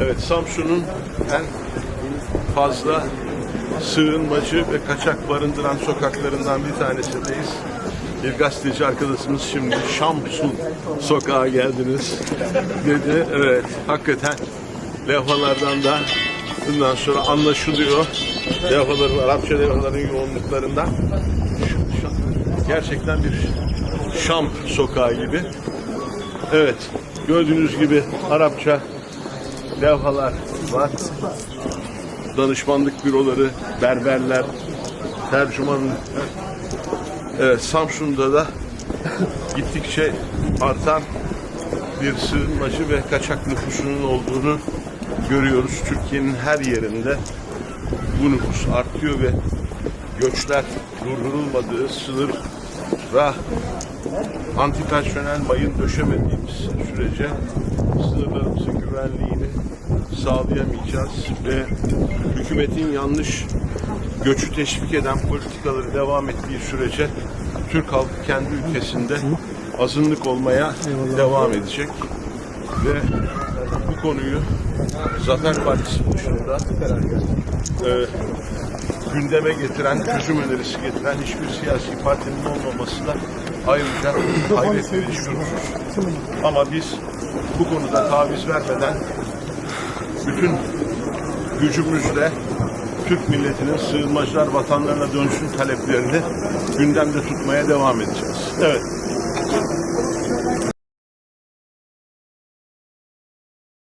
Evet, Samsun'un en fazla sığınmacı ve kaçak barındıran sokaklarından bir tanesindeyiz. Bir gazeteci arkadaşımız şimdi Şamsun sokağa geldiniz dedi. Evet, hakikaten levhalardan da bundan sonra anlaşılıyor. Levhaların, Arapça levhaların yoğunluklarından. Gerçekten bir Şam sokağı gibi. Evet, gördüğünüz gibi Arapça levhalar var. Danışmanlık büroları, berberler, tercüman. Evet, Samsun'da da gittikçe artan bir sığınmacı ve kaçak nüfusunun olduğunu görüyoruz. Türkiye'nin her yerinde bu nüfus artıyor ve göçler durdurulmadığı sınır ve antipersonel mayın döşemediğimiz sürece sınırlarımızın güvenliğini sağlayamayacağız ve hükümetin yanlış göçü teşvik eden politikaları devam ettiği sürece Türk halkı kendi ülkesinde azınlık olmaya devam edecek. Ve bu konuyu Zafer Partisi dışında e, gündeme getiren, çözüm önerisi getiren hiçbir siyasi partinin olmaması da ayrıca hayret verici bir husus. Ama biz bu konuda taviz vermeden bütün gücümüzle Türk milletinin sığınmacılar vatanlarına dönsün taleplerini gündemde tutmaya devam edeceğiz. Evet.